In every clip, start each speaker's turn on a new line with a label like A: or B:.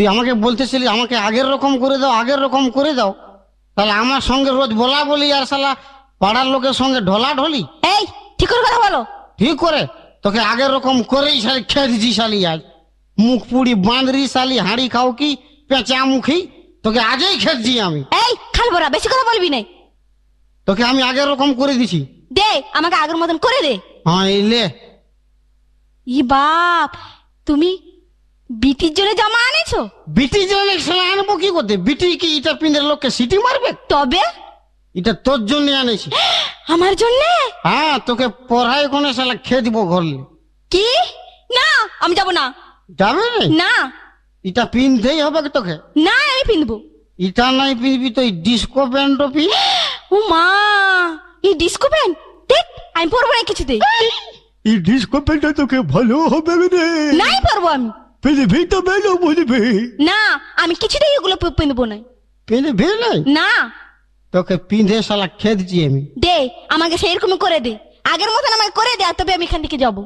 A: তুই আমাকে বলতেছিলি আমাকে আগের রকম করে দাও আগের রকম করে দাও। তাহলে আমার সঙ্গে রোজ বলা বলি আর শালা পাড়ার লোকের সঙ্গে ঢলা ঢলি?
B: এই ঠিক করে কথা বলো।
A: ঠিক করে? তোকে আগের রকম করেই শালি খেয়ে দিছি শালি আজ। মুখ পুড়ি বাঁধরি শালি হাঁড়ি খাও কি পেঁচা মুখি তোকে আজই খেয়েছি আমি।
B: এই খালবরা বেশি কথা বলবি না।
A: তোকে আমি আগের রকম করে দিছি।
B: দে আমাকে আগের মতন করে দে।
A: হ্যাঁ এই লে
B: ই বাপ তুমি বিটির জন্য জামা আনেছো?
A: বিটি জন্য শালা আনব কি করতে? বিটি কি এটা পিঁধে লোককে সিটি মারবে?
B: তবে?
A: এটা তোর জন্য আনেছি।
B: আমার জন্য?
A: হ্যাঁ তোকে পড়াই কোনে শালা খেয়ে দিব ঘরলে।
B: কি? না আমি যাব না।
A: যাবে?
B: না।
A: এটা পিনতেই হবে তোকে?
B: না আমি পিনবো
A: এটা নাই পিনবি তো এই ডিস্কো প্যান্টও পিন
B: ও মা এই ডিস্কো প্যান্ট? দেখ আমি পরবো না কিছুতে।
A: এই ডিস্কো প্যান্টটা তোকে ভালো হবে রে।
B: নাই পরবো আমি।
A: পিনবি তো ভালো বলবি
B: না আমি কিছুতেই এগুলো পে- পিনবো না।
A: পিনবি নাই
B: না।
A: তোকে পিঁধে শালা খেয়ে দিচ্ছি আমি।
B: দে আমাকে সেইরকম করে দে। আগের মতন আমাকে করে দে আর তবে আমি এখান থেকে যাব।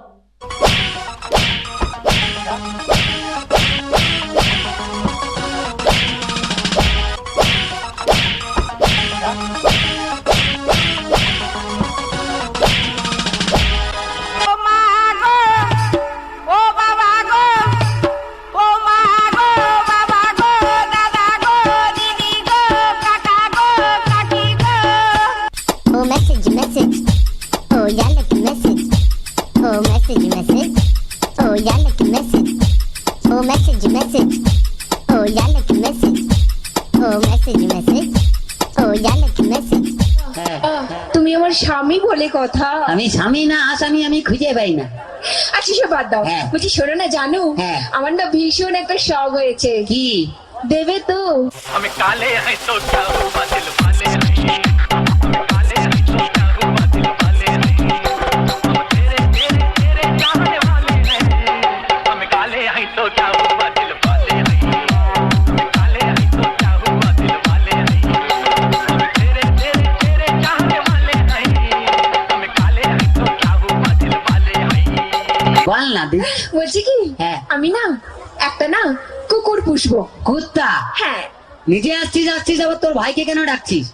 C: ও
D: Oh, message, message. Oh, yeah, like a message. Oh, message, message. Oh, yeah, like a message. Oh, message, message. Oh, yeah, like a message. Oh, message, message. Oh, yeah, like a message.
E: তুমি আমার স্বামী বলে কথা
F: আমি স্বামী না আসামি আমি খুঁজে পাই না
E: আচ্ছা সব বাদ দাও বলছি শোনো না জানো আমার না ভীষণ একটা শখ হয়েছে
F: কি
E: দেবে তো
G: আমি
F: কালে হ্যাঁ তো
E: বলছি কি?
F: হ্যাঁ।
E: আমি না একটা না কুকুর পুষবো।
F: কুত্তা?
E: হ্যাঁ।
F: নিজে আসছিস আসছিস আবার তোর ভাইকে কেন ডাকছিস?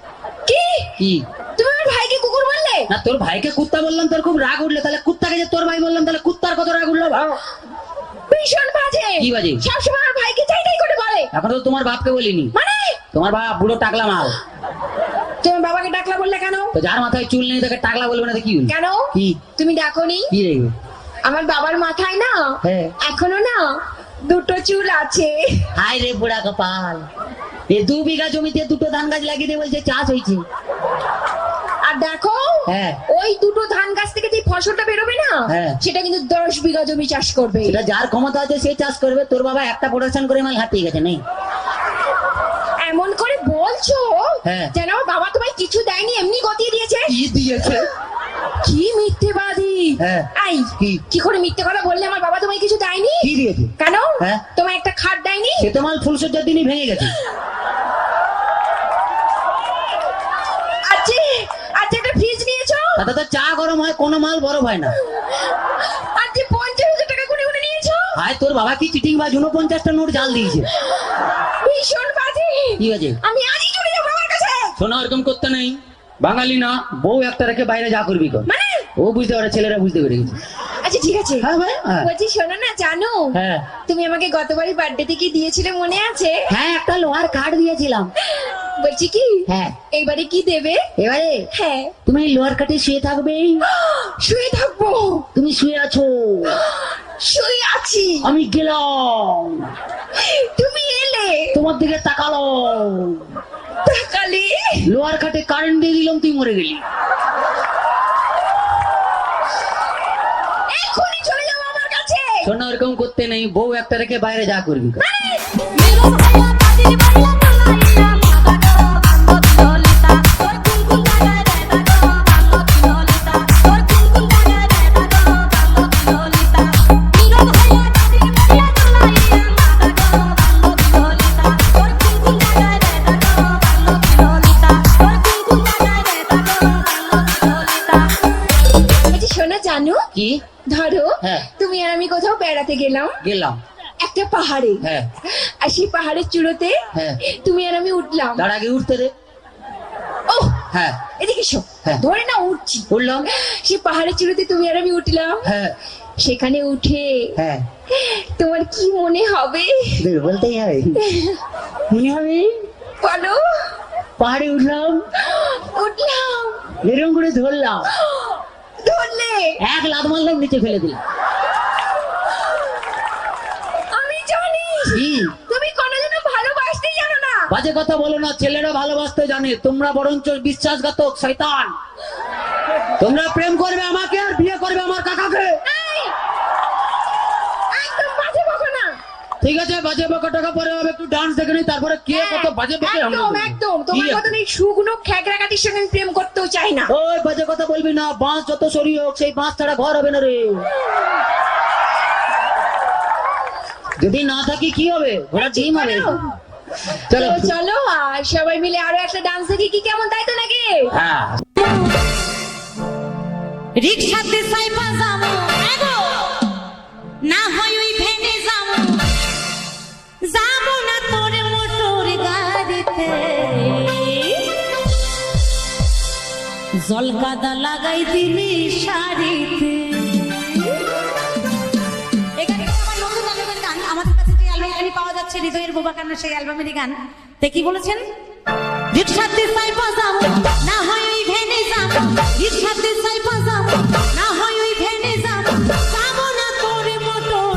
E: কি?
F: কি?
E: তুমি আমার ভাইকে কুকুর বললে?
F: না তোর ভাইকে কুত্তা বললাম তোর খুব রাগ উঠল। তাহলে কুত্তাকে যে তোর ভাই বললাম তাহলে কুত্তার কত রাগ উঠল ভাও
E: ভীষণ বাজে।
F: কি বাজে?
E: সবসময় আমার ভাইকে চাই চাই করে বলে।
F: এখন তো তোমার বাপকে বলিনি।
E: মানে?
F: তোমার বাপ বুড়ো টাকলা মাল।
E: তুমি বাবাকে ডাকলা বললে কেন?
F: তো যার মাথায় চুল নেই তাকে টাকলা বলবে না তো কি
E: কেন?
F: কি?
E: তুমি ডাকোনি?
F: কি রে?
E: আমার বাবার মাথায় না
F: হ্যাঁ।
E: এখনও না দুটো চুল আছে
F: হাই রে বুড়া কপাল এ দু বিঘা জমিতে দুটো ধান গাছ লাগিয়ে দিয়ে বলছে চাষ হয়েছে
E: আর দেখো
F: হ্যাঁ।
E: ওই দুটো ধান গাছ থেকে যে ফসলটা বেরোবে না
F: হ্যাঁ।
E: সেটা কিন্তু দশ বিঘা জমি চাষ করবে
F: সেটা যার ক্ষমতা আছে সে চাষ করবে তোর বাবা একটা প্রোডাকশন করে মাল হাতিয়ে গেছে নেই
E: এমন করে বলছো
F: হ্যাঁ।
E: যেন বাবা তোমায় কিছু দেয়নি এমনি গতিয়ে দিয়েছে
F: দিয়েছে
E: কি মিথ্যেবাদী?
F: হ্যাঁ।
E: আই
F: কি?
E: করে মিথ্যে কথা বললে আমার বাবা তোমায় কিছু দেয়নি?
F: কি দিয়েছে?
E: কেন?
F: হ্যাঁ।
E: তোমায় একটা খাট দেয়নি?
F: সে তো মাল ফুলসজ্জার দিনই ভেঙে গেছে।
E: আজকে আজকে একটা ফ্রিজ নিয়েছো?
F: তাতে চা গরম হয় কোনো মাল বরফ হয় না।
E: আজকে পঞ্চাশ হাজার টাকা গুনে গুনে নিয়েছো?
F: তোর বাবা কি চিটিং বা উনপঞ্চাশটা নোট জাল দিয়েছে।
E: ভীষণ বাজে।
F: কি
E: আমি আজই চলে যাব বাবার কাছে।
F: শোনা এরকম করতে নেই। বাঙালি না বউ একটা রেখে বাইরে যা করবি কর।
E: মানে?
F: ও বুঝতে পারে ছেলেরা বুঝতে পেরে গেছে।
E: আচ্ছা ঠিক আছে।
F: হ্যাঁ ভাই হ্যাঁ।
E: বলছি শোনো না জানো?
F: হ্যাঁ।
E: তুমি আমাকে গতবারই বার্থডেতে কি দিয়েছিলে মনে আছে?
F: হ্যাঁ একটা লোহার কাঠ দিয়েছিলাম।
E: বলছি কি?
F: হ্যাঁ।
E: এইবারে কি দেবে?
F: এবারে?
E: হ্যাঁ।
F: তুমি লোহার কাঠে শুয়ে থাকবে।
E: শুয়ে থাকব।
F: তুমি শুয়ে আছো।
E: শুয়ে আছি।
F: আমি গেলাম।
E: তুমি এলে।
F: তোমার দিকে তাকালো। লোহার কাটে কারেন্ট দিয়ে দিলাম তুই মরে গেলি।
E: এখনই চলে যাব আমার কাছে।
F: শোনা এরকম করতে নেই বউ একটা রেখে বাইরে যা করবি।
E: ধরো
F: হ্যাঁ।
E: তুমি আর আমি কোথাও বেড়াতে গেলাম।
F: গেলাম।
E: একটা পাহাড়ে।
F: হ্যাঁ।
E: আর সেই পাহাড়ের চূড়োতে
F: হ্যাঁ।
E: তুমি আর আমি উঠলাম।
F: তার আগে উঠতে দে।
E: ও
F: হ্যাঁ।
E: এদিকে
F: হ্যাঁ।
E: ধরে না উঠছি।
F: উঠলাম।
E: সেই পাহাড়ের চূড়োতে তুমি আর আমি উঠলাম।
F: হ্যাঁ।
E: সেখানে উঠে
F: হ্যাঁ।
E: তোমার কি মনে হবে?
F: বলতেই হয় মনে হবে
E: বলো।
F: পাহাড়ে উঠলাম।
E: উঠলাম।
F: এরকম করে ধরলাম।
E: ধরলে
F: এক লাদ মারলাম নিচে ফেলে দিলাম।
E: আমি জানি। তুমি কোনোদিনও ভালোবাসতেই জানো না।
F: বাজে কথা বলো না ছেলেরা ভালোবাসতে জানে। তোমরা বরঞ্চ বিশ্বাসঘাতক শয়তান। তোমরা প্রেম করবে আমাকে আর বিয়ে করবে আমার কাকাকে
E: এই! একদম বাজে বকো না
F: ঠিক আছে বাজে বকা টাকা পরে হবে একটু ডান্স দেখে নিই তারপরে কে কত বাজে বকে
E: একদম একদম তোমার এই সুগুলো কাটির সঙ্গে প্রেম করতেও চাই না।
F: ওই বাজে কথা বলবি না বাঁশ যত সরি হোক সেই বাঁশ ছাড়া ঘর হবে না রে। যদি না থাকি কি হবে? ঘোড়া ডিম হবে। চলো।
E: চলো। আর সবাই মিলে আরও একটা ডান্স দেখি কি কেমন তাই তো নাকি?
F: হ্যাঁ।
B: রিক্সাতে সাইপা যাব জলকাদা লাগাই দিলি শাড়িতে। আমাদের কাছে যে অ্যালবামটি পাওয়া যাচ্ছে হৃদয়ের বোবা কান্না সেই অ্যালবামেরই গান। তে কি বলেছেন? রিক্সাতে সাইপা যাব না হয় ওই ভেনে যাব রিক্সাতে সাইপা যাব না হয় ওই ভেনে যাব যাব না তোর মোটর